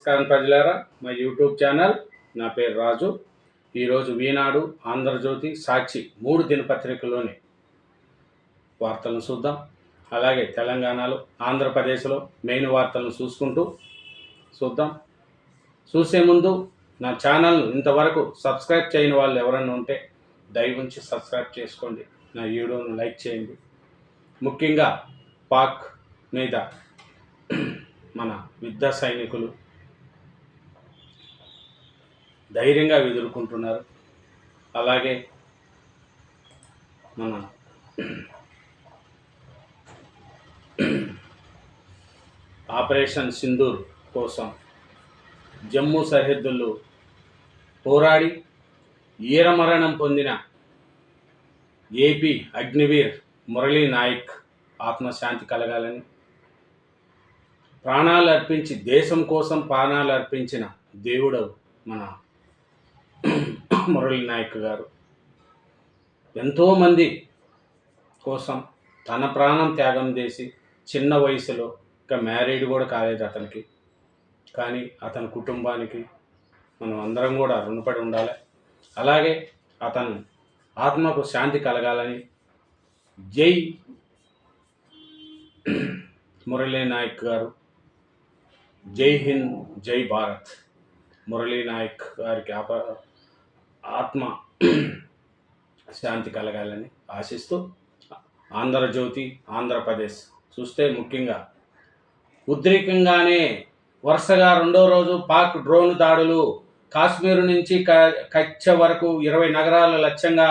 నమస్కారం ప్రజలారా మా యూట్యూబ్ ఛానల్ నా పేరు రాజు. ఈరోజు వీనాడు ఆంధ్రజ్యోతి సాక్షి మూడు దినపత్రికలోని వార్తలను చూద్దాం. అలాగే తెలంగాణలో ఆంధ్రప్రదేశ్లో మెయిన్ వార్తలను చూసుకుంటూ చూద్దాం. చూసే ముందు నా ఛానల్ను ఇంతవరకు సబ్స్క్రైబ్ చేయని వాళ్ళు ఎవరన్నా ఉంటే దయవుంచి సబ్స్క్రైబ్ చేసుకోండి. నా వీడియోను లైక్ చేయండి. ముఖ్యంగా పాక్ మీద మన యుద్ధ సైనికులు ధైర్యంగా ఎదుర్కొంటున్నారు అలాగే మన ఆపరేషన్ సింధూర్ కోసం జమ్మూ సరిహద్దుల్లో పోరాడి ఈరమరణం పొందిన ఏపీ అగ్నివీర్ మురళీ నాయక్ ఆత్మశాంతి కలగాలని ప్రాణాలు అర్పించి దేశం కోసం ప్రాణాలు అర్పించిన దేవుడు మన మురళీ నాయక్ గారు. ఎంతోమంది కోసం తన ప్రాణం త్యాగం చేసి చిన్న వయసులో ఇంకా మ్యారీడ్ కూడా కాలేదు అతనికి. కానీ అతని కుటుంబానికి మనం అందరం కూడా రుణపడి ఉండాలి. అలాగే అతను ఆత్మకు శాంతి కలగాలని జై మురళీ నాయక్ గారు. జై హింద్ జై భారత్. మురళీ నాయక్ గారికి ఆప ఆత్మ శాంతి కలగాలని ఆశిస్తూ ఆంధ్రజ్యోతి ఆంధ్రప్రదేశ్ చూస్తే ముఖ్యంగా ఉద్రేకంగానే వరుసగా రెండో రోజు పాక్ డ్రోన్ దాడులు. కాశ్మీర్ నుంచి క కచ్చ వరకు ఇరవై నగరాల లక్ష్యంగా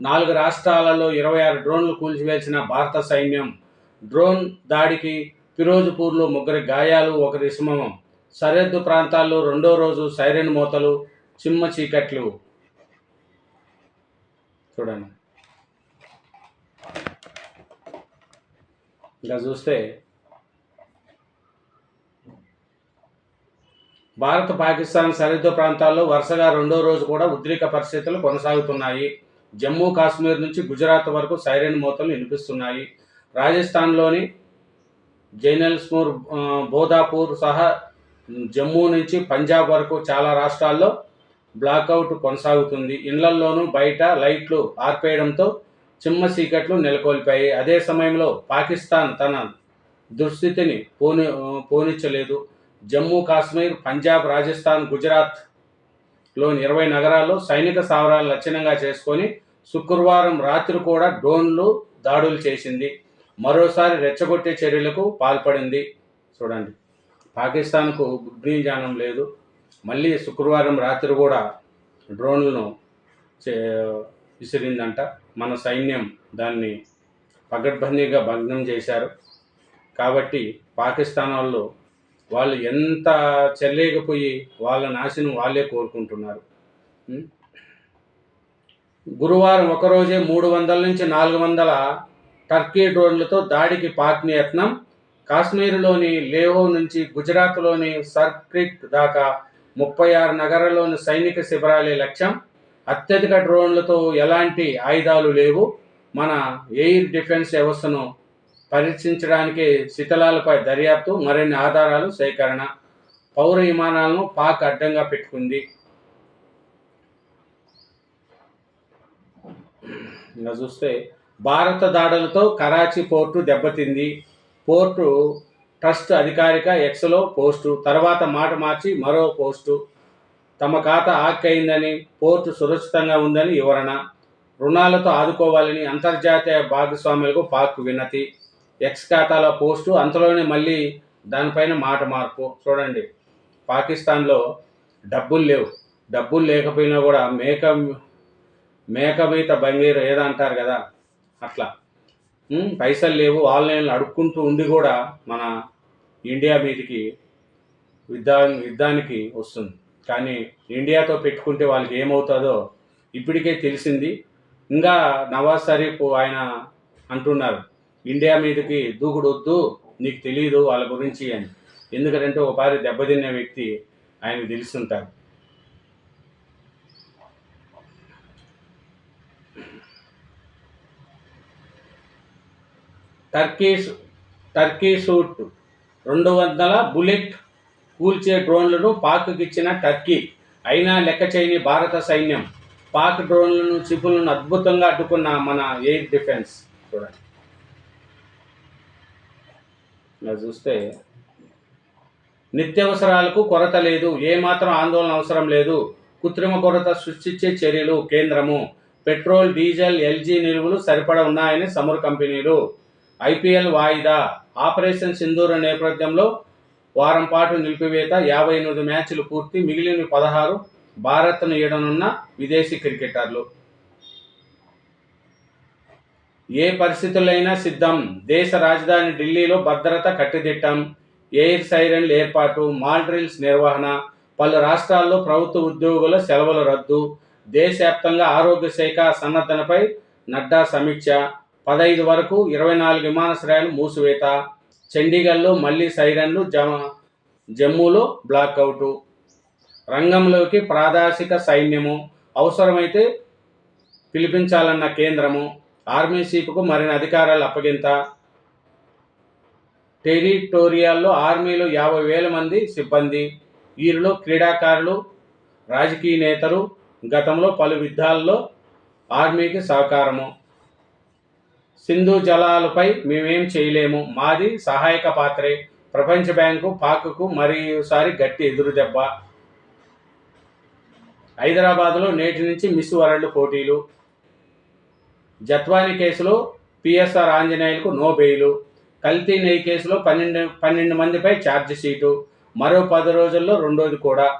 నాలుగు రాష్ట్రాలలో ఇరవై ఆరు డ్రోన్లు కూల్చివేసిన భారత సైన్యం. డ్రోన్ దాడికి ఫిరోజ్పూర్లో ముగ్గురి గాయాలు ఒకరి సుమమం సరిహద్దు ప్రాంతాల్లో రెండో రోజు సైరన్ మూతలు చిమ్మ చీకట్లు. చూడండి. ఇంకా చూస్తే భారత్ పాకిస్తాన్ సరిహద్దు ప్రాంతాల్లో వరుసగా రెండో రోజు కూడా ఉద్రిక పరిస్థితులు కొనసాగుతున్నాయి. జమ్మూ కాశ్మీర్ నుంచి గుజరాత్ వరకు సైరన్ మూతలు వినిపిస్తున్నాయి. రాజస్థాన్లోని జైనల్స్మూర్ బోధాపూర్ సహా జమ్మూ నుంచి పంజాబ్ వరకు చాలా రాష్ట్రాల్లో బ్లాక్అవుట్ కొనసాగుతుంది. ఇళ్ళల్లోనూ బయట లైట్లు ఆర్పేయడంతో చిమ్మ చీకట్లు నెలకొల్పాయి. అదే సమయంలో పాకిస్తాన్ తన దుస్థితిని పోని పోనిచ్చలేదు. జమ్మూ కాశ్మీర్ పంజాబ్ రాజస్థాన్ గుజరాత్లోని ఇరవై నగరాల్లో సైనిక స్థావరాలు లక్షణంగా చేసుకొని శుక్రవారం రాత్రి కూడా డ్రోన్లు దాడులు చేసింది. మరోసారి రెచ్చగొట్టే చర్యలకు పాల్పడింది. చూడండి. పాకిస్తాన్కు గుడ్నీజానం లేదు. మళ్ళీ శుక్రవారం రాత్రి కూడా డ్రోన్లను చే- విసిరిందంట. మన సైన్యం దాన్ని పగడ్బందీగా భగ్నం చేశారు. కాబట్టి పాకిస్తాన్ వాళ్ళు వాళ్ళు ఎంత చెల్లేకపోయి వాళ్ళ నాశనం వాళ్ళే కోరుకుంటున్నారు. గురువారం ఒకరోజే మూడు వందల నుంచి నాలుగు వందల టర్కీ డ్రోన్లతో దాడికి పాక్ యత్నం. కాశ్మీర్లోని లేహో నుంచి గుజరాత్లోని సర్క్రిక్ దాకా ముప్పై ఆరు నగరాల్లోని సైనిక శిబిరాలే లక్ష్యం. అత్యధిక డ్రోన్లతో ఎలాంటి ఆయుధాలు లేవు. మన ఎయిర్ డిఫెన్స్ వ్యవస్థను పరీక్షించడానికి శిథిలాలపై దర్యాప్తు మరిన్ని ఆధారాలు సేకరణ పౌర విమానాలను పాక్ అడ్డంగా పెట్టుకుంది. ఇలా చూస్తే భారత దాడులతో కరాచీ పోర్టు దెబ్బతింది. పోర్టు ట్రస్ట్ అధికారిక ఎక్స్లో పోస్టు తర్వాత మాట మార్చి మరో పోస్టు. తమ ఖాతా ఆక్ అయిందని పోర్టు సురక్షితంగా ఉందని వివరణ. రుణాలతో ఆదుకోవాలని అంతర్జాతీయ భాగస్వాములకు పాక్ వినతి. ఎక్స్ ఖాతాలో పోస్టు అంతలోనే మళ్ళీ దానిపైన మాట మార్పు. చూడండి. పాకిస్తాన్లో డబ్బులు లేవు. డబ్బులు లేకపోయినా కూడా మేక మేక మీద బంగీరు ఏదో అంటారు కదా? అట్లా. పైసలు లేవు. ఆన్లైన్లో అడుక్కుంటూ ఉండి కూడా మన ఇండియా మీదకి యుద్ధా యుద్ధానికి వస్తుంది. కానీ ఇండియాతో పెట్టుకుంటే వాళ్ళకి ఏమవుతుందో ఇప్పటికే తెలిసింది. ఇంకా నవాజ్ షరీఫ్ ఆయన అంటున్నారు ఇండియా మీదకి దూకుడు వద్దు నీకు తెలియదు వాళ్ళ గురించి అని. ఎందుకంటే ఒకసారి దెబ్బతిన్న వ్యక్తి ఆయన తెలుసుంటారు. టర్కీ టర్కీ సూట్ రెండు వందల బుల్లెట్ కూల్చే డ్రోన్లను పాక్కిచ్చిన టర్కీ. అయినా లెక్క చేయని భారత సైన్యం పాక్ డ్రోన్లను చిపులను అద్భుతంగా అడ్డుకున్న మన ఎయిర్ డిఫెన్స్. చూడండి. ఇలా చూస్తే నిత్యావసరాలకు కొరత లేదు ఏమాత్రం ఆందోళన అవసరం లేదు. కృత్రిమ కొరత సృష్టించే చర్యలు కేంద్రము. పెట్రోల్ డీజిల్ ఎల్జీ నిలువలు సరిపడ ఉన్నాయని సమర్ కంపెనీలు ఐపీఎల్ వాయిదా. ఆపరేషన్ సింధూర నేపథ్యంలో వారం పాటు నిలిపివేత యాభై ఎనిమిది మ్యాచ్లు పూర్తి మిగిలిన పదహారు భారత్ను ఈడనున్న విదేశీ క్రికెటర్లు. ఏ పరిస్థితులైనా సిద్ధం. దేశ రాజధాని ఢిల్లీలో భద్రత కట్టుదిట్టం. ఎయిర్ సైరన్ల ఏర్పాటు మాల్ డ్రిల్స్ నిర్వహణ. పలు రాష్ట్రాల్లో ప్రభుత్వ ఉద్యోగుల సెలవుల రద్దు. దేశవ్యాప్తంగా ఆరోగ్య శాఖ సన్నద్ధనపై నడ్డా సమీక్ష. పదహైదు వరకు ఇరవై నాలుగు విమానాశ్రయాలు మూసివేత. చండీగఢ్లో మళ్ళీ సైరన్లు జమ జమ్మూలో బ్లాక్అవుటు. రంగంలోకి ప్రాదేశిక సైన్యము. అవసరమైతే పిలిపించాలన్న కేంద్రము. ఆర్మీ చీఫ్కు మరిన్ని అధికారాలు అప్పగింత. టెరిటోరియాల్లో ఆర్మీలో యాభై వేల మంది సిబ్బంది. వీరిలో క్రీడాకారులు రాజకీయ నేతలు గతంలో పలు యుద్ధాల్లో ఆర్మీకి సహకారము. సింధు జలాలపై మేమేం చేయలేము. మాది సహాయక పాత్రే. ప్రపంచ బ్యాంకు పాక్కు మరోసారి గట్టి ఎదురు దెబ్బ హైదరాబాద్లో నేటి నుంచి మిస్ వరల్డ్ పోటీలు. జత్వాని కేసులో పిఎస్ఆర్ ఆంజనేయులకు నో బెయిలు. కల్తీ నెయ్యి కేసులో పన్నెండు పన్నెండు మందిపై ఛార్జ్ షీటు. మరో పది రోజుల్లో రెండోది కూడా.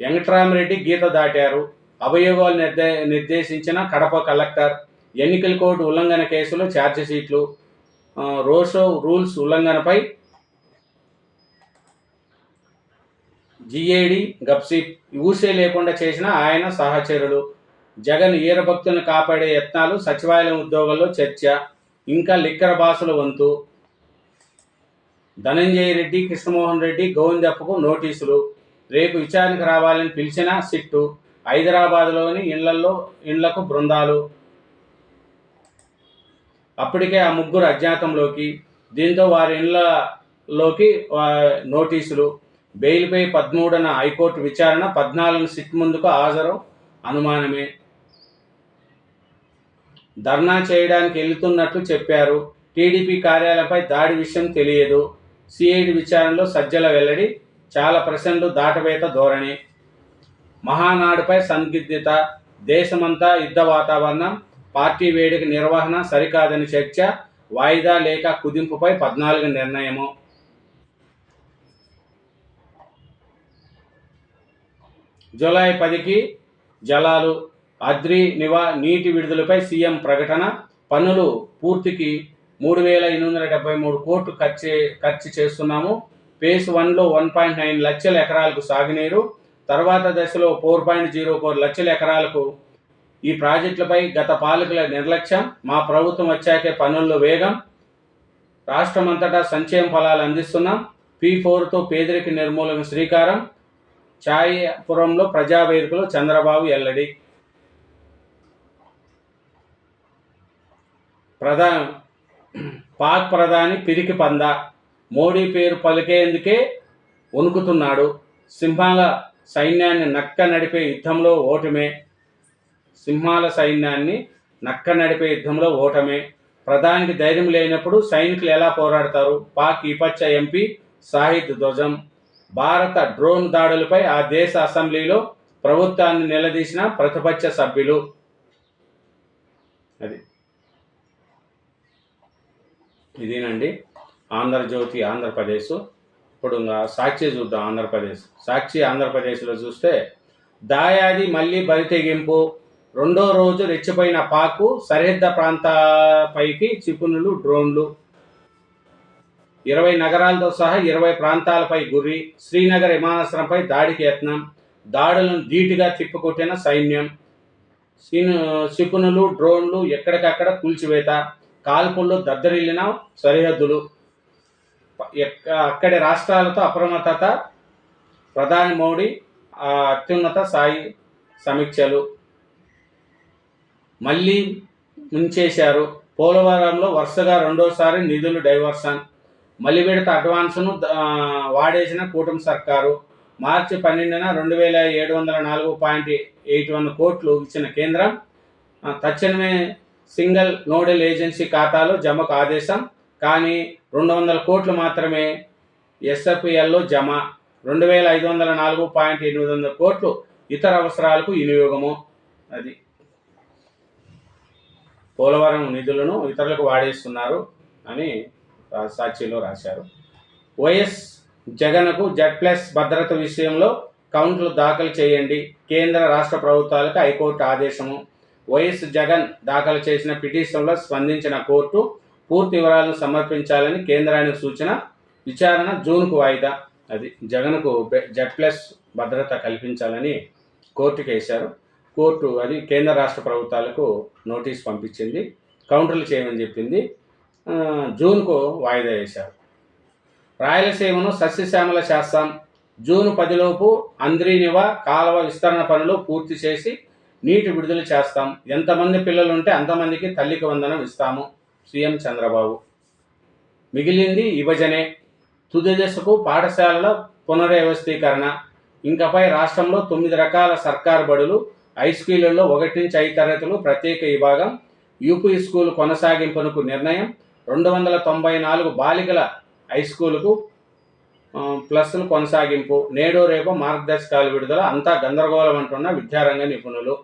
వెంకట్రామరెడ్డి గీత దాటారు. అభయోగాలు నిర్దే నిర్దేశించిన కడప కలెక్టర్. ఎన్నికల కోడ్ ఉల్లంఘన కేసులో ఛార్జిషీట్లు రోషో రూల్స్ ఉల్లంఘనపై జిఏడి గప్సిప్ ఊసే లేకుండా చేసిన ఆయన సహచరులు. జగన్ ఈరభక్తులను కాపాడే యత్నాలు సచివాలయం ఉద్యోగాల్లో చర్చ ఇంకా లిక్కర బాసుల వంతు. ధనంజయ రెడ్డి కృష్ణమోహన్ రెడ్డి గోవిందప్పకు నోటీసులు. రేపు విచారణకు రావాలని పిలిచిన సిట్టు. హైదరాబాద్లోని ఇళ్ళలో ఇళ్ళకు బృందాలు. అప్పటికే ఆ ముగ్గురు అజ్ఞాతంలోకి దీంతో వారి ఇళ్ళలోకి నోటీసులు బెయిల్పై పదమూడున హైకోర్టు విచారణ పద్నాలుగు సిట్ ముందుకు హాజరు అనుమానమే. ధర్నా చేయడానికి వెళుతున్నట్లు చెప్పారు. టీడీపీ కార్యాలయంపై దాడి విషయం తెలియదు. సిఐడి విచారణలో సజ్జల వెల్లడి చాలా ప్రశ్నలు దాటవేత ధోరణి. మహానాడుపై సందిగ్ధత దేశమంతా యుద్ధ వాతావరణం పార్టీ వేడుక నిర్వహణ సరికాదని చర్చ వాయిదా లేక కుదింపుపై పద్నాలుగు నిర్ణయము. జూలై పదికి జలాలు అద్రి నివా నీటి విడుదలపై సీఎం ప్రకటన పనులు పూర్తికి మూడు వేల ఎనిమిది వందల డెబ్బై మూడు కోట్లు ఖర్చు ఖర్చు చేస్తున్నాము. ఫేజ్ వన్లో వన్ పాయింట్ నైన్ లక్షల ఎకరాలకు సాగునీరు తర్వాత దశలో ఫోర్ పాయింట్ జీరో ఫోర్ లక్షల ఎకరాలకు ఈ ప్రాజెక్టులపై గత పాలకుల నిర్లక్ష్యం మా ప్రభుత్వం వచ్చాకే పనుల్లో వేగం రాష్ట్రమంతటా సంక్షేమ ఫలాలు అందిస్తున్నాం. పీ ఫోర్తో పేదరిక నిర్మూలన శ్రీకారం ఛాయపురంలో ప్రజావేదికలో చంద్రబాబు ఎల్లడి. ప్రధా పాక్ ప్రధాని పిరికి పంద. మోడీ పేరు పలికేందుకే వణుకుతున్నాడు. సింహాల సైన్యాన్ని నక్క నడిపే యుద్ధంలో ఓటమే. సింహాల సైన్యాన్ని నక్క నడిపే యుద్ధంలో ఓటమే. ప్రధానికి ధైర్యం లేనప్పుడు సైనికులు ఎలా పోరాడతారు? పాక్ విపక్ష ఎంపీ సాహిద్ ధ్వజం. భారత డ్రోన్ దాడులపై ఆ దేశ అసెంబ్లీలో ప్రభుత్వాన్ని నిలదీసిన ప్రతిపక్ష సభ్యులు. అది. ఇదేనండి. ఆంధ్రజ్యోతి ఆంధ్రప్రదేశ్. ఇప్పుడు సాక్షి చూద్దాం ఆంధ్రప్రదేశ్. సాక్షి ఆంధ్రప్రదేశ్లో చూస్తే దాయాది మళ్ళీ బరితెగింపు. రెండో రోజు రెచ్చిపోయిన పాకు సరిహద్ద ప్రాంతాలపైకి చిపునులు డ్రోన్లు. ఇరవై నగరాలతో సహా ఇరవై ప్రాంతాలపై గురి శ్రీనగర్ విమానాశ్రయంపై దాడికి యత్నం దాడులను ధీటుగా తిప్పికొట్టిన సైన్యం. సీను క్షిపణులు డ్రోన్లు ఎక్కడికక్కడ కూల్చివేత కాల్పుల్లో దద్దరిల్లిన సరిహద్దులు. అక్కడి రాష్ట్రాలతో అప్రమత్తత ప్రధాని మోడీ అత్యున్నత స్థాయి సమీక్షలు. మళ్ళీ ముంచేశారు. పోలవరంలో వరుసగా రెండోసారి నిధులు డైవర్షన్. మళ్ళీ విడత అడ్వాన్స్ను వాడేసిన కూటమి సర్కారు. మార్చి పన్నెండున రెండు వేల ఏడు వందల నాలుగు పాయింట్ ఎయిట్ వన్ కోట్లు ఇచ్చిన కేంద్రం తక్షణమే సింగిల్ నోడల్ ఏజెన్సీ ఖాతాలో జమకు ఆదేశం. కానీ రెండు వందల కోట్లు మాత్రమే ఎస్ఎఫ్ఎల్లో జమ. రెండు వేల ఐదు వందల నాలుగు పాయింట్ ఎనిమిది వందల కోట్లు ఇతర అవసరాలకు వినియోగము. అది పోలవరం నిధులను ఇతరులకు వాడేస్తున్నారు అని సాక్షిలో రాశారు. వైఎస్ జగన్కు జెడ్ ప్లస్ భద్రత విషయంలో కౌంట్లు దాఖలు చేయండి. కేంద్ర రాష్ట్ర ప్రభుత్వాలకు హైకోర్టు ఆదేశము. వైఎస్ జగన్ దాఖలు చేసిన పిటిషన్లో స్పందించిన కోర్టు పూర్తి వివరాలను సమర్పించాలని కేంద్రానికి సూచన విచారణ జూన్కు వాయిదా. అది జగన్కు జడ్ జెడ్ ప్లస్ భద్రత కల్పించాలని కోర్టుకు వేశారు కోర్టు అది కేంద్ర రాష్ట్ర ప్రభుత్వాలకు నోటీస్ పంపించింది కౌంటర్లు చేయమని చెప్పింది. జూన్కు వాయిదా వేశారు. రాయలసీమను సస్యశ్యామల చేస్తాం జూన్ పదిలోపు అంద్రీనివ కాలువ విస్తరణ పనులు పూర్తి చేసి నీటి విడుదల చేస్తాం. ఎంతమంది పిల్లలు ఉంటే అంతమందికి తల్లికి వందనం ఇస్తాము. సీఎం చంద్రబాబు. మిగిలింది విభజనే. తుది దశకు పాఠశాలల పునర్వ్యవస్థీకరణ. ఇంకపై రాష్ట్రంలో తొమ్మిది రకాల సర్కారు బడులు హై స్కూళ్ళలో ఒకటి నుంచి ఐదు తరగతులు ప్రత్యేక విభాగం యూపీ స్కూల్ కొనసాగింపునకు నిర్ణయం. రెండు వందల తొంభై నాలుగు బాలికల హై స్కూలుకు ప్లస్లు కొనసాగింపు. నేడు రేపు మార్గదర్శకాలు విడుదల. అంతా గందరగోళం అంటున్న విద్యారంగ నిపుణులు.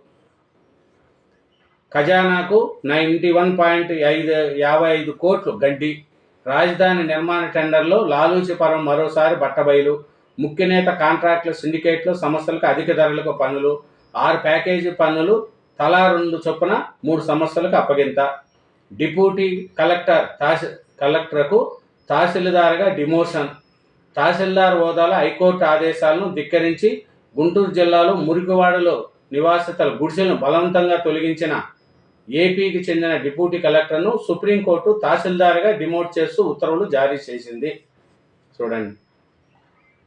ఖజానాకు నైంటీ వన్ పాయింట్ ఐదు యాభై ఐదు కోట్లు గడ్డి. రాజధాని నిర్మాణ టెండర్లో లాలూచిపరం మరోసారి బట్టబయలు. ముఖ్యనేత కాంట్రాక్టుల సిండికేట్లు సంస్థలకు అధిక ధరలకు పనులు ఆరు ప్యాకేజీ పన్నులు తలా రెండు చొప్పున మూడు సంస్థలకు అప్పగింత. డిప్యూటీ కలెక్టర్ తహసీ కలెక్టర్కు తహసీల్దార్గా డిమోషన్. తహసీల్దార్ హోదాలో హైకోర్టు ఆదేశాలను ధిక్కరించి గుంటూరు జిల్లాలో మురికివాడలో నివాసితుల గుడిసెలను బలవంతంగా తొలగించిన ఏపీకి చెందిన డిప్యూటీ కలెక్టర్ను సుప్రీంకోర్టు తహసీల్దార్గా డిమోట్ చేస్తూ ఉత్తర్వులు జారీ చేసింది. చూడండి.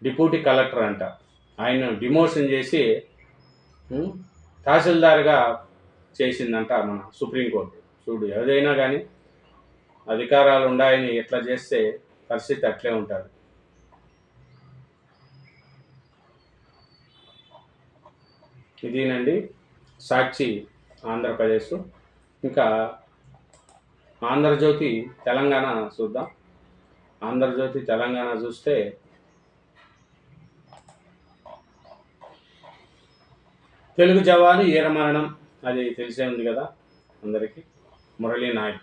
డిప్యూటీ కలెక్టర్ అంట. ఆయన డిమోషన్ చేసి తహసీల్దార్గా చేసిందంట మన సుప్రీంకోర్టు. చూడు ఏదైనా కానీ అధికారాలు ఉన్నాయని ఎట్లా చేస్తే పరిస్థితి అట్లే ఉంటుంది. ఇదేనండి సాక్షి ఆంధ్రప్రదేశ్. ఇంకా ఆంధ్రజ్యోతి తెలంగాణ చూద్దాం. ఆంధ్రజ్యోతి తెలంగాణ చూస్తే తెలుగు జవాను ఈరమరణం అది తెలిసే ఉంది కదా అందరికీ. మురళీ నాయక్.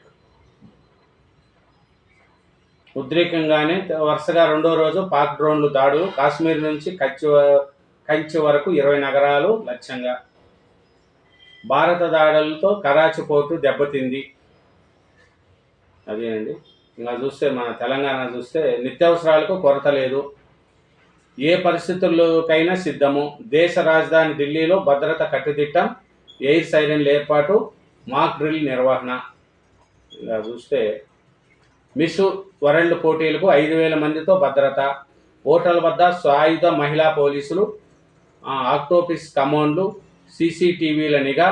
ఉద్రేకంగానే వరుసగా రెండో రోజు పాక్ డ్రోన్లు దాడులు కాశ్మీర్ నుంచి కచ్చి కంచి వరకు ఇరవై నగరాలు లక్ష్యంగా. భారత దాడులతో కరాచి పోర్టు దెబ్బతింది. అదేనండి. ఇంకా చూస్తే మన తెలంగాణ చూస్తే నిత్యావసరాలకు కొరత లేదు. ఏ పరిస్థితుల్లోకైనా సిద్ధము. దేశ రాజధాని ఢిల్లీలో భద్రత కట్టుదిట్టం ఎయిర్ సైరన్ల ఏర్పాటు మాక్ డ్రిల్ నిర్వహణ. ఇలా చూస్తే మిస్ వరల్డ్ పోటీలకు ఐదు వేల మందితో భద్రత. హోటల్ వద్ద సాయుధ మహిళా పోలీసులు ఆక్టోపిస్ కమాండ్లు సీసీటీవీల నిఘా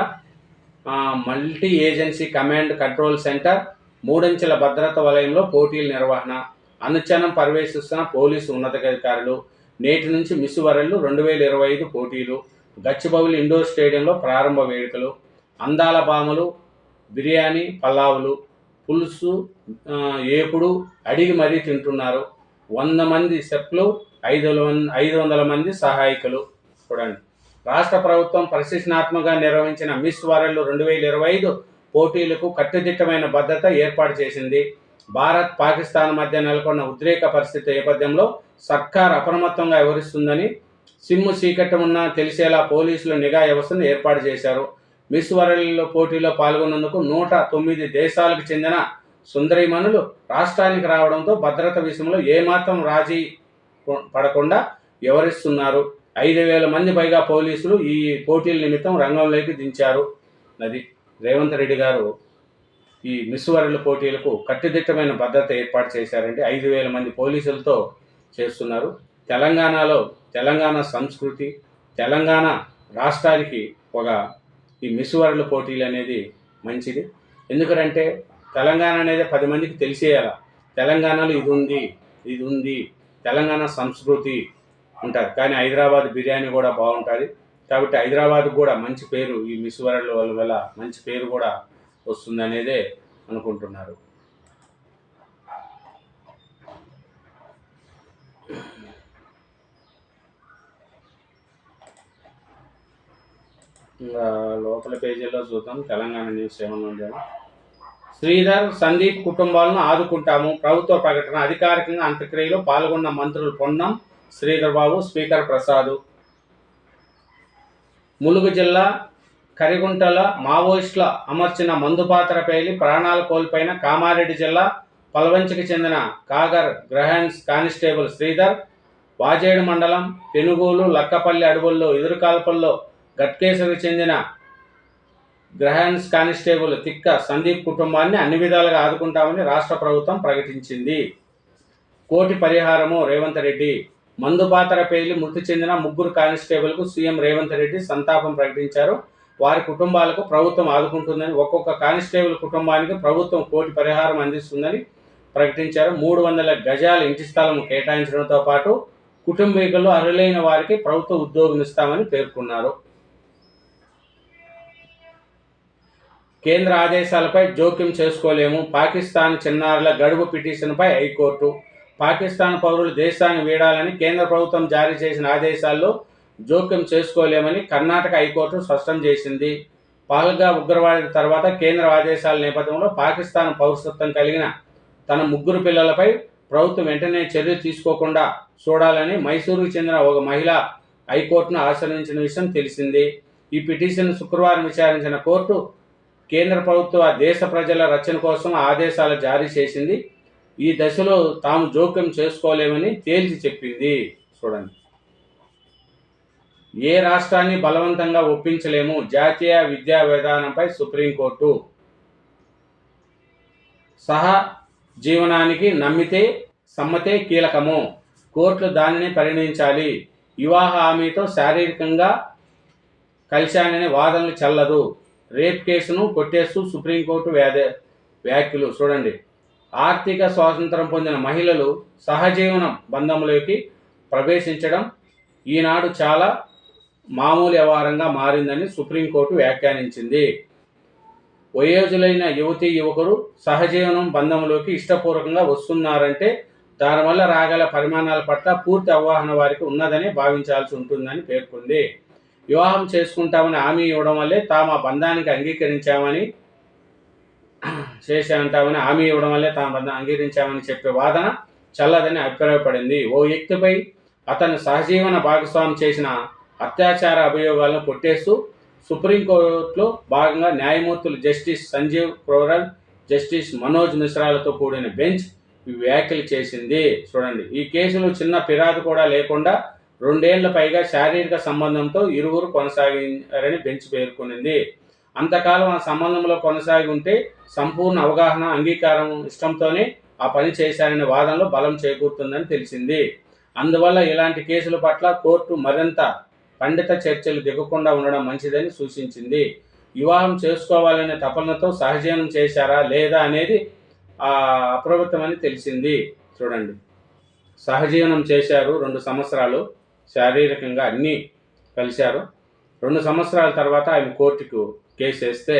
multi agency command control centre మూడంచెల భద్రత వలయంలో పోటీల నిర్వహణ. అనుచనం పర్యవేశిస్తున్న పోలీసు ఉన్నతాధికారులు. నేటి నుంచి మిస్ వరల్డ్ రెండు వేల ఇరవై ఐదు పోటీలు గచ్చిబౌలి ఇండోర్ స్టేడియంలో ప్రారంభ వేడుకలు అందాల బామలు బిర్యానీ పల్లావులు పులుసు ఏపుడు అడిగి మరీ తింటున్నారు. వంద మంది సెప్లు ఐదు వంద- ఐదు వందల మంది సహాయకులు చూడండి రాష్ట్ర ప్రభుత్వం ప్రశిక్షణాత్మకంగా నిర్వహించిన మిస్ వరల్డ్ రెండు వేల ఇరవై ఐదు పోటీలకు కట్టుదిట్టమైన భద్రత ఏర్పాటు చేసింది. భారత్ పాకిస్తాన్ మధ్య నెలకొన్న ఉద్రేక పరిస్థితి నేపథ్యంలో సర్కార్ అప్రమత్తంగా వ్యవహరిస్తుందని సిమ్ము చీకటి ఉన్న తెలిసేలా పోలీసులు నిఘా వ్యవస్థను ఏర్పాటు చేశారు. మిస్ వరల్డ్ పోటీలో పాల్గొన్నందుకు నూట తొమ్మిది దేశాలకు చెందిన సుందరీమణులు రాష్ట్రానికి రావడంతో భద్రత విషయంలో ఏమాత్రం రాజీ పడకుండా వ్యవహరిస్తున్నారు. ఐదు వేల మంది పైగా పోలీసులు ఈ పోటీల నిమిత్తం రంగంలోకి దించారు. అది రేవంత్ రెడ్డి గారు ఈ మిస్ వరల్డ్ పోటీలకు కట్టుదిట్టమైన భద్రత ఏర్పాటు చేశారంటే ఐదు వేల మంది పోలీసులతో చేస్తున్నారు. తెలంగాణలో తెలంగాణ సంస్కృతి తెలంగాణ రాష్ట్రానికి ఒక ఈ మిస్ వరల్డ్ పోటీలు అనేది మంచిది. ఎందుకంటే తెలంగాణ అనేది పది మందికి తెలిసేయాల తెలంగాణలో ఇది ఉంది ఇది ఉంది తెలంగాణ సంస్కృతి ఉంటుంది. కానీ హైదరాబాద్ బిర్యానీ కూడా బాగుంటుంది. కాబట్టి హైదరాబాద్ కూడా మంచి పేరు ఈ మిస్ వరల్డ్ వల్ల వల్ల మంచి పేరు కూడా వస్తుంది అనేదే అనుకుంటున్నారు. లోపల పేజీలో చూద్దాం. తెలంగాణ న్యూస్ ఏమన్నా ఉందేమో. శ్రీధర్ సందీప్ కుటుంబాలను ఆదుకుంటాము. ప్రభుత్వ ప్రకటన అధికారికంగా అంత్యక్రియలో పాల్గొన్న మంత్రులు పొన్నం శ్రీధర్ బాబు స్పీకర్ ప్రసాద్. ములుగు జిల్లా కరిగుంటల మావోయిస్టుల అమర్చిన మందుపాత్ర పేలి ప్రాణాలు కోల్పోయిన కామారెడ్డి జిల్లా పలవంచికి చెందిన కాగర్ గ్రహాన్స్ కానిస్టేబుల్ శ్రీధర్ వాజేడు మండలం పెనుగోలు లక్కపల్లి అడవుల్లో ఎదురుకాల్పల్లో గట్కేశ్వరికి చెందిన గ్రహాన్స్ కానిస్టేబుల్ తిక్క సందీప్ కుటుంబాన్ని అన్ని విధాలుగా ఆదుకుంటామని రాష్ట్ర ప్రభుత్వం ప్రకటించింది. కోటి పరిహారము రేవంత్ రెడ్డి. మందుపాతర పేలి మృతి చెందిన ముగ్గురు కానిస్టేబుల్కు సీఎం రేవంత్ రెడ్డి సంతాపం ప్రకటించారు. వారి కుటుంబాలకు ప్రభుత్వం ఆదుకుంటుందని ఒక్కొక్క కానిస్టేబుల్ కుటుంబానికి ప్రభుత్వం కోటి పరిహారం అందిస్తుందని ప్రకటించారు. మూడు వందల గజాల ఇంటి స్థలం కేటాయించడంతో పాటు కుటుంబీకులు అర్హులైన వారికి ప్రభుత్వ ఉద్యోగం ఇస్తామని పేర్కొన్నారు. కేంద్ర ఆదేశాలపై జోక్యం చేసుకోలేము. పాకిస్తాన్ చిన్నారుల గడువు పిటిషన్పై హైకోర్టు. పాకిస్తాన్ పౌరులు దేశాన్ని వీడాలని కేంద్ర ప్రభుత్వం జారీ చేసిన ఆదేశాల్లో జోక్యం చేసుకోలేమని కర్ణాటక హైకోర్టు స్పష్టం చేసింది. పాల్గా ఉగ్రవాది తర్వాత కేంద్ర ఆదేశాల నేపథ్యంలో పాకిస్తాన్ పౌరసత్వం కలిగిన తన ముగ్గురు పిల్లలపై ప్రభుత్వం వెంటనే చర్య తీసుకోకుండా చూడాలని మైసూరుకు చెందిన ఒక మహిళ హైకోర్టును ఆశ్రయించిన విషయం తెలిసింది. ఈ పిటిషన్ శుక్రవారం విచారించిన కోర్టు కేంద్ర ప్రభుత్వ దేశ ప్రజల రక్షణ కోసం ఆదేశాలు జారీ చేసింది. ఈ దశలో తాము జోక్యం చేసుకోలేమని తేల్చి చెప్పింది. చూడండి. ఏ రాష్ట్రాన్ని బలవంతంగా ఒప్పించలేము? జాతీయ విద్యా విధానంపై సుప్రీంకోర్టు. సహా జీవనానికి నమ్మితే సమ్మతే కీలకము. కోర్టులు దానిని పరిగణించాలి. వివాహ హామీతో శారీరకంగా కలిశాననే వాదనలు చల్లదు. రేప్ కేసును కొట్టేస్తూ సుప్రీంకోర్టు వ్యాధ వ్యాఖ్యలు. చూడండి. ఆర్థిక స్వాతంత్రం పొందిన మహిళలు సహజీవన బంధంలోకి ప్రవేశించడం ఈనాడు చాలా మామూలు వ్యవహారంగా మారిందని సుప్రీంకోర్టు వ్యాఖ్యానించింది. వయోజులైన యువతి యువకులు సహజీవనం బంధంలోకి ఇష్టపూర్వకంగా వస్తున్నారంటే దానివల్ల రాగల పరిమాణాల పట్ల పూర్తి అవగాహన వారికి ఉన్నదని భావించాల్సి ఉంటుందని పేర్కొంది. వివాహం చేసుకుంటామని హామీ ఇవ్వడం వల్లే తాము ఆ బంధానికి అంగీకరించామని చేశామంటామని హామీ ఇవ్వడం వల్లే తాము బంధం అంగీకరించామని చెప్పే వాదన చల్లదని అభిప్రాయపడింది. ఓ వ్యక్తిపై అతను సహజీవన భాగస్వామి చేసిన అత్యాచార అభియోగాలను కొట్టేస్తూ సుప్రీంకోర్టులో భాగంగా న్యాయమూర్తులు జస్టిస్ సంజీవ్ క్రోరల్ జస్టిస్ మనోజ్ మిశ్రాలతో కూడిన బెంచ్ వ్యాఖ్యలు చేసింది. చూడండి ఈ కేసులో చిన్న ఫిర్యాదు కూడా లేకుండా రెండేళ్ళ పైగా శారీరక సంబంధంతో ఇరువురు కొనసాగారని బెంచ్ పేర్కొనింది. అంతకాలం ఆ సంబంధంలో కొనసాగి ఉంటే సంపూర్ణ అవగాహన అంగీకారం ఇష్టంతోనే ఆ పని చేశారనే వాదనలో బలం చేకూరుతుందని తెలిసింది. అందువల్ల ఇలాంటి కేసుల పట్ల కోర్టు మరింత పండిత చర్చలు దిగకుండా ఉండడం మంచిదని సూచించింది. వివాహం చేసుకోవాలనే తపనతో సహజీవనం చేశారా లేదా అనేది ఆ, తెలిసింది. చూడండి. సహజీవనం చేశారు రెండు సంవత్సరాలు. శారీరకంగా అన్నీ కలిశారు. రెండు సంవత్సరాల తర్వాత ఆయన కోర్టుకు కేసు వేస్తే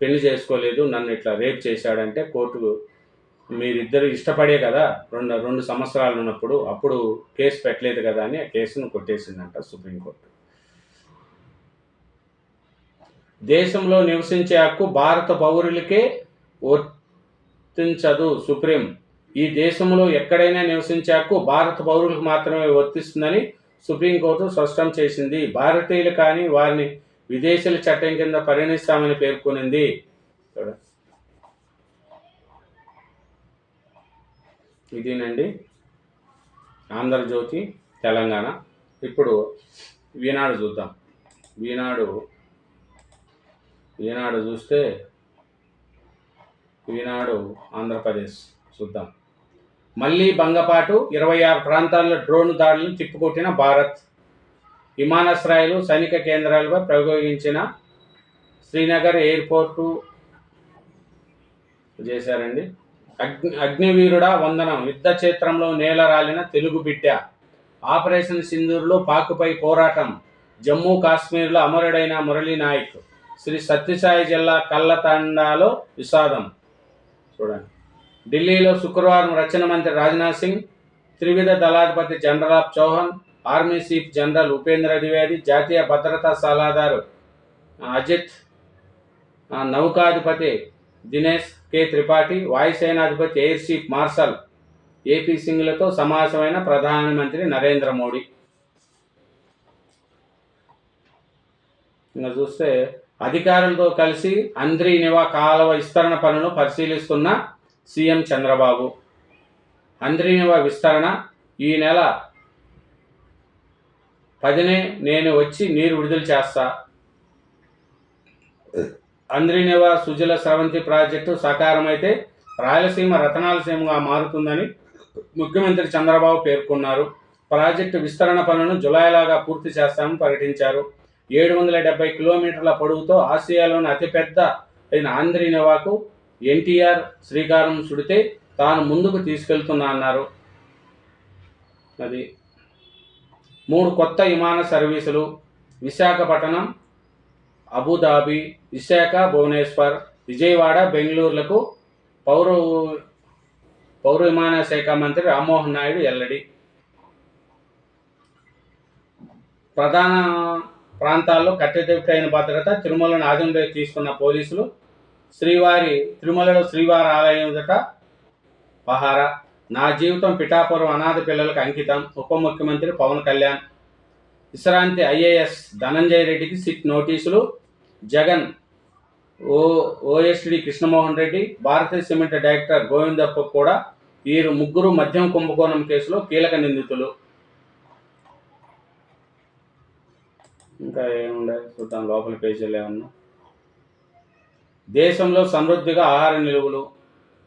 పెళ్ళి చేసుకోలేదు నన్ను ఇట్లా రేప్ చేశాడంటే కోర్టుకు మీరిద్దరు ఇష్టపడే కదా రెండు రెండు సంవత్సరాలు ఉన్నప్పుడు అప్పుడు కేసు పెట్టలేదు కదా అని ఆ కేసును కొట్టేసిందంట సుప్రీంకోర్టు. దేశంలో నివసించే హక్కు భారత పౌరులకే వర్తించదు సుప్రీం. ఈ దేశంలో ఎక్కడైనా నివసించే హక్కు భారత పౌరులకు మాత్రమే వర్తిస్తుందని సుప్రీంకోర్టు స్పష్టం చేసింది. భారతీయులు కానీ వారిని విదేశీయుల చట్టం కింద పరిగణిస్తామని పేర్కొనింది. ఇదేనండి. ఆంధ్రజ్యోతి తెలంగాణ. ఇప్పుడు ఈనాడు చూద్దాం. ఈనాడు ఈనాడు చూస్తే ఈనాడు ఆంధ్రప్రదేశ్ చూద్దాం. మళ్ళీ బంగపాటు ఇరవై ఆరు ప్రాంతాల్లో డ్రోన్ దాడులను తిప్పుకొట్టిన భారత్. విమానాశ్రయాలు సైనిక కేంద్రాలపై ప్రయోగించిన శ్రీనగర్ ఎయిర్పోర్టు చేశారండి. అగ్ని అగ్నివీరుడ వందనం. యుద్ధ క్షేత్రంలో నేల రాలిన తెలుగు బిడ్డ. ఆపరేషన్ సింధూర్లో పాకుపై పోరాటం. జమ్మూ కాశ్మీర్లో అమరుడైన మురళీ నాయక్. శ్రీ సత్యసాయి జిల్లా కల్లతండాలో విషాదం. చూడండి. ఢిల్లీలో శుక్రవారం రక్షణ మంత్రి రాజ్నాథ్ సింగ్ త్రివిధ దళాధిపతి general of Chauhan army chief general Upendra Dwivedi జాతీయ భద్రతా సలహాదారు అజిత్ నౌకాధిపతి Dinesh K Tripathi వాయుసేనాధిపతి air chief marshal A P సింగ్లతో సమావేశమైన ప్రధానమంత్రి నరేంద్ర మోడీ. ఇంకా చూస్తే అధికారులతో కలిసి అంద్రీనివా కాలువ విస్తరణ పనులు పరిశీలిస్తున్న సీఎం చంద్రబాబు. అంద్రీనివా విస్తరణ. ఈ నెల పదినే నేను వచ్చి నీరు విడుదల చేస్తా. అంద్రీనివా సుజల స్రవంతి ప్రాజెక్టు సకారమైతే రాయలసీమ రతనాలసీమగా మారుతుందని ముఖ్యమంత్రి చంద్రబాబు పేర్కొన్నారు. ప్రాజెక్టు విస్తరణ పనులను జులైలాగా పూర్తి చేస్తామని ప్రకటించారు. ఏడు వందల డెబ్బై కిలోమీటర్ల పొడవుతో ఆసియాలోని అతిపెద్ద అయిన ఆంధ్రీనివాకు ఎన్టీఆర్ శ్రీకారం చుడితే తాను ముందుకు తీసుకెళ్తున్నా అన్నారు. అది మూడు కొత్త విమాన సర్వీసులు విశాఖపట్నం అబుదాబి విశాఖ భువనేశ్వర్ విజయవాడ బెంగళూరులకు పౌర పౌర విమానశాఖ శాఖ మంత్రి రామ్మోహన్ నాయుడు ఎల్లడి. ప్రధాన ప్రాంతాల్లో కట్టెదిట్టైన భద్రత తిరుమలను ఆధీనంలోకి తీసుకున్న పోలీసులు శ్రీవారి తిరుమలలో శ్రీవారి ఆలయం ఎదుట పహార. నా జీవితం పిఠాపురం అనాథ పిల్లలకు అంకితం. ఉప ముఖ్యమంత్రి పవన్ కళ్యాణ్. విశ్రాంతి ఐఏఎస్ ధనంజయ రెడ్డికి సిట్ నోటీసులు. Jagan O OSD Krishnamohan Reddy Bharatiya cement director Govindappa కూడా వీరు ముగ్గురు మద్యం కుంభకోణం కేసులో కీలక నిందితులు. ఇంకా ఏముండే చూద్దాం లోపల పేజీలు ఏమన్నా. దేశంలో సమృద్ధిగా ఆహార నిలువలు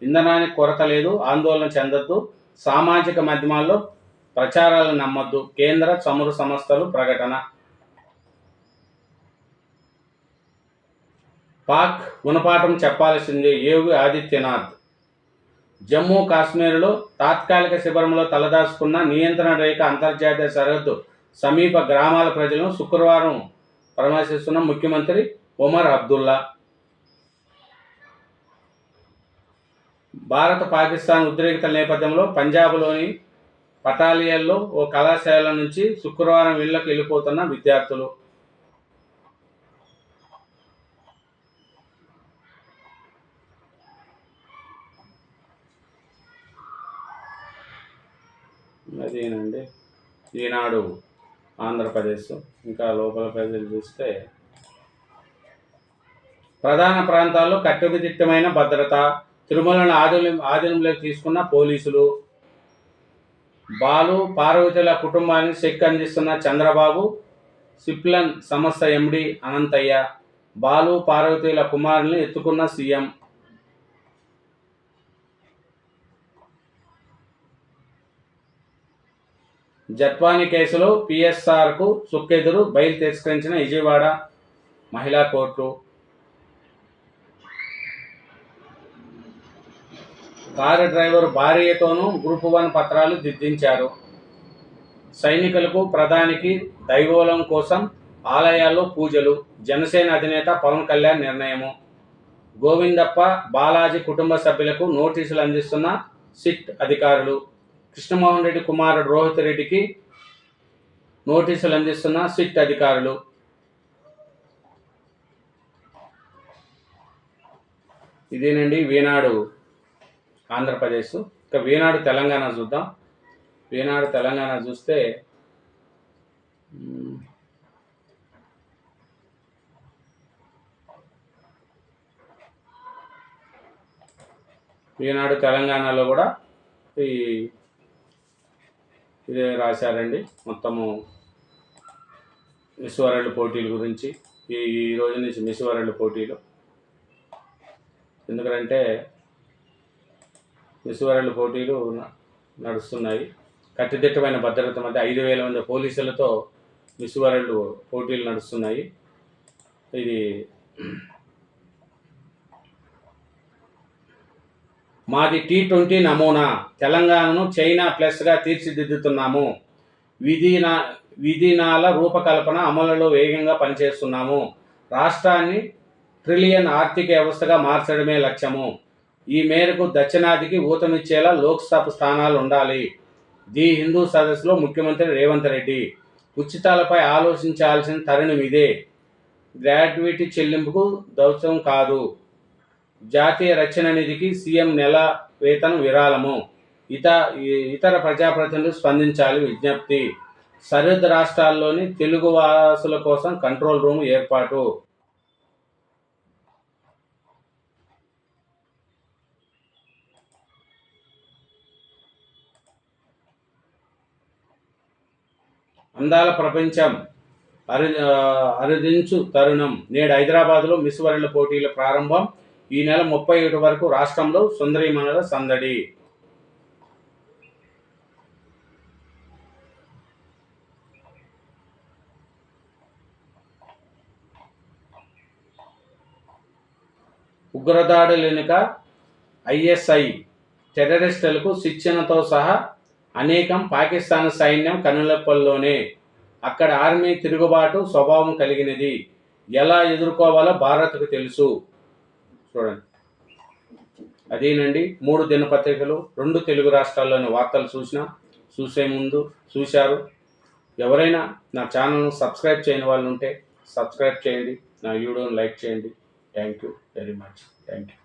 ఇంధనానికి కొరత లేదు ఆందోళన చెందొద్దు సామాజిక మాధ్యమాల్లో ప్రచారాలను నమ్మొద్దు కేంద్ర చమురు సంస్థలు ప్రకటన. పాక్ గుణపాఠం చెప్పాల్సిందే యోగి ఆదిత్యనాథ్. జమ్మూ కాశ్మీర్లో తాత్కాలిక శిబిరంలో తలదాచుకున్న నియంత్రణ రేఖ అంతర్జాతీయ సరిహద్దు సమీప గ్రామాల ప్రజలను శుక్రవారం పరామర్శిస్తున్న ముఖ్యమంత్రి ఒమర్ అబ్దుల్లా. భారత పాకిస్తాన్ ఉద్రేకతల నేపథ్యంలో పంజాబ్లోని పటాలియల్లో ఓ కళాశాల నుంచి శుక్రవారం ఇళ్ళకు వెళ్ళిపోతున్న విద్యార్థులు. అదేనండి. ఈనాడు ఆంధ్రప్రదేశ్ ఇంకా లోపల ప్రజలు చూస్తే ప్రధాన ప్రాంతాల్లో కట్టుదిట్టమైన భద్రత తిరుమలను ఆధీనం ఆధీనంలోకి తీసుకున్న పోలీసులు బాలు పార్వతుల కుటుంబానికి చెక్ అందిస్తున్న చంద్రబాబు సిప్లన్ సంస్థ ఎండి అనంతయ్య బాలు పార్వతీల కుమారుల్ని ఎత్తుకున్న సీఎం. జట్వాని కేసులో పిఎస్ఆర్కు సుక్కెదురు బయలు తిరస్కరించిన విజయవాడ మహిళా కోర్టు. కారు డ్రైవర్ భార్యతోనూ గ్రూప్ వన్ పత్రాలు దిద్దించారు. సైనికులకు ప్రధానికి దైవోలం కోసం ఆలయాల్లో పూజలు జనసేన అధినేత పవన్ కళ్యాణ్ నిర్ణయము. గోవిందప్ప బాలాజీ కుటుంబ సభ్యులకు నోటీసులు అందిస్తున్న సిట్ అధికారులు. కృష్ణమోహన్ రెడ్డి కుమారుడు రోహిత్ రెడ్డికి నోటీసులు అందిస్తున్న సిట్ అధికారులు. ఇదేనండి వీనాడు. ఆంధ్రప్రదేశ్. ఇక వీనాడు తెలంగాణ చూద్దాం. వీనాడు తెలంగాణ చూస్తే ఈనాడు తెలంగాణలో కూడా ఈ ఇదే రాశారండి. మొత్తము మిస్ వరల్డ్ పోటీల గురించి. ఈ ఈ రోజు నుంచి మిస్ వరల్డ్ పోటీలు. ఎందుకంటే మిస్ వరల్డ్ పోటీలు న- నడుస్తున్నాయి. కట్టుదిట్టమైన భద్రత మధ్య ఐదు వేల మంది పోలీసులతో మిస్ వరల్డ్ పోటీలు నడుస్తున్నాయి. ఇది మాది టీ ట్వంటీ నమూనా. తెలంగాణను చైనా ప్లస్గా తీర్చిదిద్దుతున్నాము. విధినా విధినాల రూపకల్పన అమలులో వేగంగా పనిచేస్తున్నాము. రాష్ట్రాన్ని ట్రిలియన్ ఆర్థిక వ్యవస్థగా మార్చడమే లక్ష్యము. ఈ మేరకు దక్షిణాదికి ఊతమిచ్చేలా లోక్సభ స్థానాలు ఉండాలి ది హిందూ సదస్సులో ముఖ్యమంత్రి రేవంత్ రెడ్డి. ఉచితాలపై ఆలోచించాల్సిన తరుణం ఇదే. గ్రాడ్యుయేటీ చెల్లింపుకు దౌత్యం కాదు. జాతీయ రక్షణ నిధికి సీఎం నెల వేతనం విరాళము. ఇత ఇతర ప్రజాప్రతినిధులు స్పందించాలి విజ్ఞప్తి. సరిహద్దు రాష్ట్రాల్లోని తెలుగు వాసుల కోసం కంట్రోల్ రూమ్ ఏర్పాటు. అందాల ప్రపంచం అరి అరుదించు తరుణం నేడు హైదరాబాద్లో మిస్ వరల్డ్ పోటీల ప్రారంభం. ఈ నెల ముప్పై ఒకటి వరకు రాష్ట్రంలో సుందరీమణుల సందడి. ఉగ్రదాడులు వెనుక ఐఎస్ఐ టెర్రరిస్టులకు శిక్షణతో సహా అనేకం పాకిస్తాన్ సైన్యం కనులప్పల్లోనే. అక్కడ ఆర్మీ తిరుగుబాటు స్వభావం కలిగినది. ఎలా ఎదుర్కోవాలో భారత్కు తెలుసు. చూడండి. అదేనండి మూడు దినపత్రికలు రెండు తెలుగు రాష్ట్రాల్లోని వార్తలు చూసిన చూసే ముందు చూశారు. ఎవరైనా నా ఛానల్ను సబ్స్క్రైబ్ చేయని వాళ్ళు ఉంటే సబ్స్క్రైబ్ చేయండి. నా వీడియోని లైక్ చేయండి. Thank you very much. Thank you.